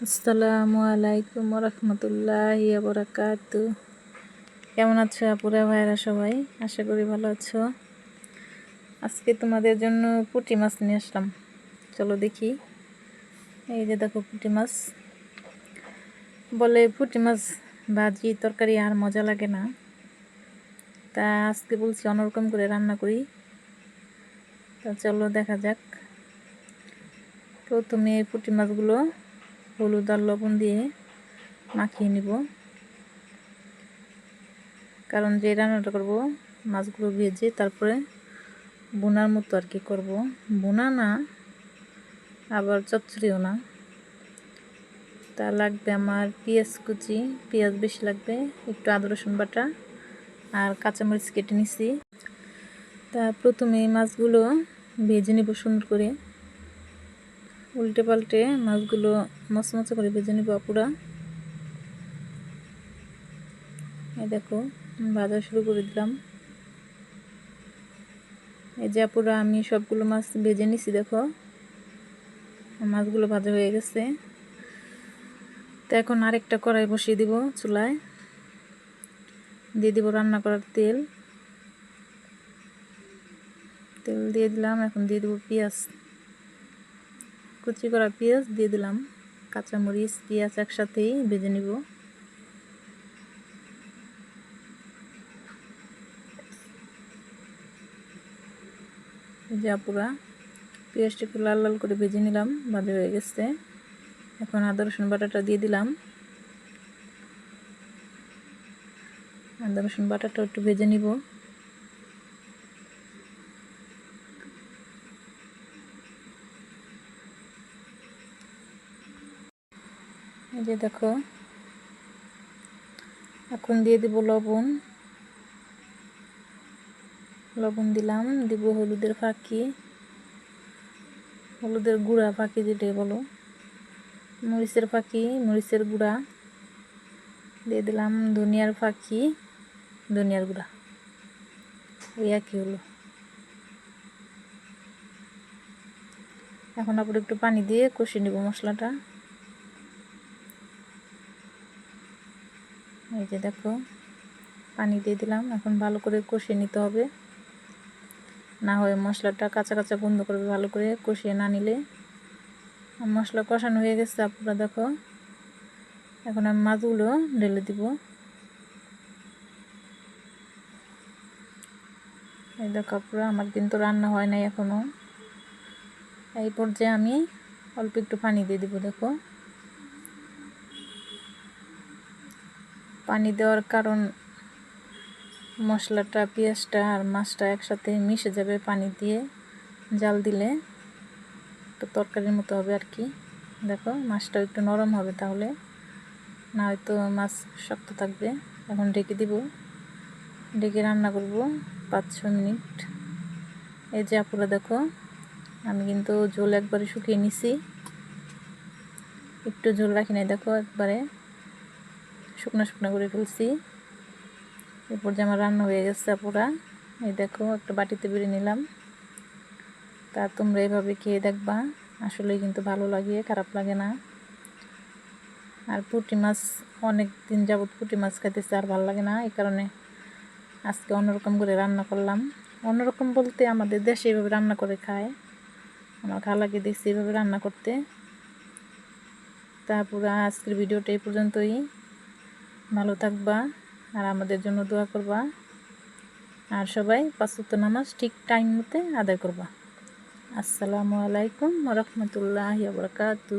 আসসালামু আলাইকুম রহমতুল্লাহ বরাকাত কেমন আছো আপুরা ভাইরা সবাই? আশা করি ভালো আছো। আজকে তোমাদের জন্য পুঁটি মাছ নিয়ে আসলাম। চলো দেখি। এই যে দেখো পুঁটি মাছ। বলে পুঁটি মাছ, ভাজি, তরকারি আর মজা লাগে না। তা আজকে বলছি অন্যরকম করে রান্না করি। তা চলো দেখা যাক। প্রথমে পুঁটি মাছগুলো হলুদ আর লবণ দিয়ে মাখিয়ে নিব। কারণ যে রান্নাটা করব, মাছগুলো ভেজে তারপরে বোনার মতো আর কি করব। বোনা না, আবার চচ্চড়িও না। তা লাগবে আমার পেঁয়াজ কুচি, পেঁয়াজ বেশি লাগবে, একটু আদা, রসুন বাটা আর কাঁচামরিচ কেটে নিছি। তা প্রথমে মাছগুলো ভেজে নেব সুন্দর করে। উল্টে পাল্টে মাছগুলো মচমচে করে ভেজে নিব পুরা এই দেখো ভাজা শুরু করে দিলাম। এই যে পুরা আমি সবগুলো মাছ ভেজে নিছি, দেখো। মাছগুলো ভাজা হয়ে গেছে। তো এখন আরেকটা কড়াই বসিয়ে দিব চুলায়। দিয়ে দিব রান্না করার তেল। তেল দিয়ে দিলাম, এখন দিয়ে দেবো পেঁয়াজ। কুচি করা পেঁয়াজ দিয়ে দিলাম, কাঁচামরিচ, পেঁয়াজ একসাথেই ভেজে নিব। যা পুরা পেঁয়াজটা একটু লাল লাল করে ভেজে নিলাম, ভাজা হয়ে গেছে। এখন আদা, রসুন বাটাটা দিয়ে দিলাম। আদা, রসুন বাটাটা একটু ভেজে নিব। এই যে দেখো, এখন দিয়ে দিব লবণ। লবণ দিলাম, দিব হলুদের ফাঁকি। হলুদের গুঁড়া ফাঁকি যেটাই বলো। মরিচের ফাঁকি, মরিচের গুঁড়া। দিয়ে দিলাম ধনিয়ার ফাঁকি, ধনিয়ার গুঁড়া। ওই একই হলো। এখন আবার একটু পানি দিয়ে কষিয়ে নেব মশলাটা। এই যে দেখো, পানি দিয়ে দিলাম। এখন ভালো করে কষিয়ে নিতে হবে। না হয় মশলাটা কাঁচা কাঁচা বন্ধ করবে ভালো করে কষিয়ে না নিলে। মশলা কষানো হয়ে গেছে আপনারা দেখো। এখন আমি মাছগুলো ঢেলে দিব। এই দেখো আপনারা আমার কিন্তু রান্না হয় নাই এখনও এই পর্যায়ে আমি অল্প একটু পানি দিয়ে দিব, দেখো। পানি দেওয়ার কারণ মশলাটা, পেঁয়াজটা আর মাছটা একসাথে মিশে যাবে পানি দিয়ে জাল দিলে। তো তরকারির মতো হবে আর কি। দেখো মাছটা একটু নরম হবে তাহলে। না হয়তো মাছ শক্ত থাকবে। এখন ঢেকে দিব। ঢেকে রান্না করব পাঁচ ছ মিনিট। এই যে আপুরা, দেখো, আমি কিন্তু ঝোল একবারে শুকিয়ে নিছি। একটু ঝোল রাখি নাই, দেখো, একবারে। শুকনো শুকনো করে ফেলছি। এরপর যে আমার রান্না হয়ে গেছে পুরা এই দেখো, একটা বাটিতে বেড়ে নিলাম। তা তোমরা এভাবে খেয়ে দেখবা আসলে কিন্তু ভালো লাগে, খারাপ লাগে না। আর পুঁটি মাছ, অনেক দিন যাবত পুঁটি মাছ খাইতেছে, আর ভালো লাগে না, এই কারণে আজকে অন্যরকম করে রান্না করলাম। অন্যরকম বলতে আমাদের দেশে এভাবে রান্না করে খায়। আমার খালাকে দেখছি এভাবে রান্না করতে। তারপরে আজকের ভিডিওটা এই পর্যন্তই। ভালো থাকবা আর আমাদের জন্য দোয়া করবা। আর সবাই পাঁচত্ব নামাজ ঠিক টাইম মতে আদায় করবা। আসসালামু আলাইকুম রহমতুল্লাহ বরকাতু